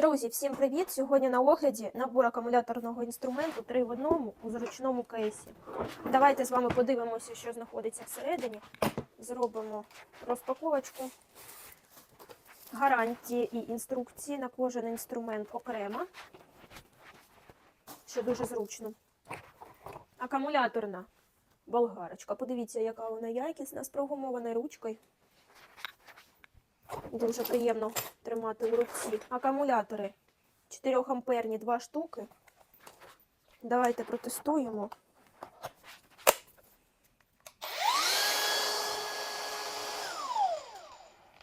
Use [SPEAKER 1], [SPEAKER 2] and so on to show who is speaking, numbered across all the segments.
[SPEAKER 1] Друзі, всім привіт! Сьогодні на огляді набор акумуляторного інструменту 3 в одному у зручному кейсі. Давайте з вами подивимося, що знаходиться всередині. Зробимо розпаковочку. Гарантії і інструкції на кожен інструмент окремо, що дуже зручно. Акумуляторна болгарочка. Подивіться, яка вона якісна з прогумованою ручкою. Дуже приємно тримати у руці. Акумулятори 4 амперні 2 штуки. Давайте протестуємо.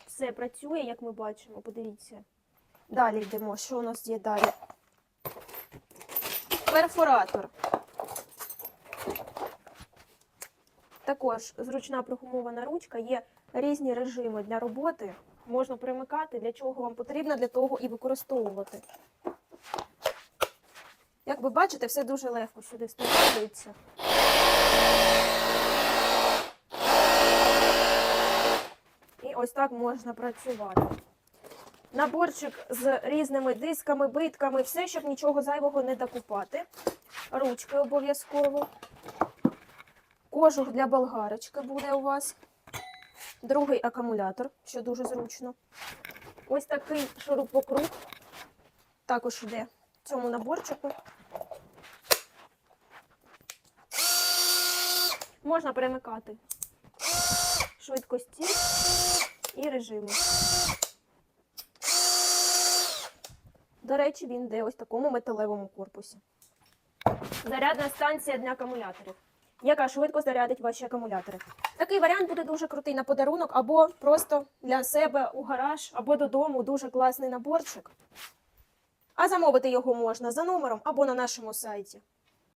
[SPEAKER 1] Все працює, як ми бачимо, подивіться. Далі йдемо. Що у нас є далі? Перфоратор. Також зручна прогумована ручка, є різні режими для роботи. Можна примикати, для чого вам потрібно, для того і використовувати. Як ви бачите, все дуже легко сюди встановлюється. І ось так можна працювати. Наборчик з різними дисками, битками, все, щоб нічого зайвого не докупати. Ручки обов'язково. Кожух для болгарочки буде у вас. Другий акумулятор, що дуже зручно. Ось такий шурупокруг також йде в цьому наборчику. Можна перемикати швидкості і режими. До речі, він йде ось в такому металевому корпусі. Зарядна станція для акумуляторів, яка швидко зарядить ваші акумулятори. Такий варіант буде дуже крутий на подарунок, або просто для себе у гараж, або додому дуже класний наборчик. А замовити його можна за номером або на нашому сайті.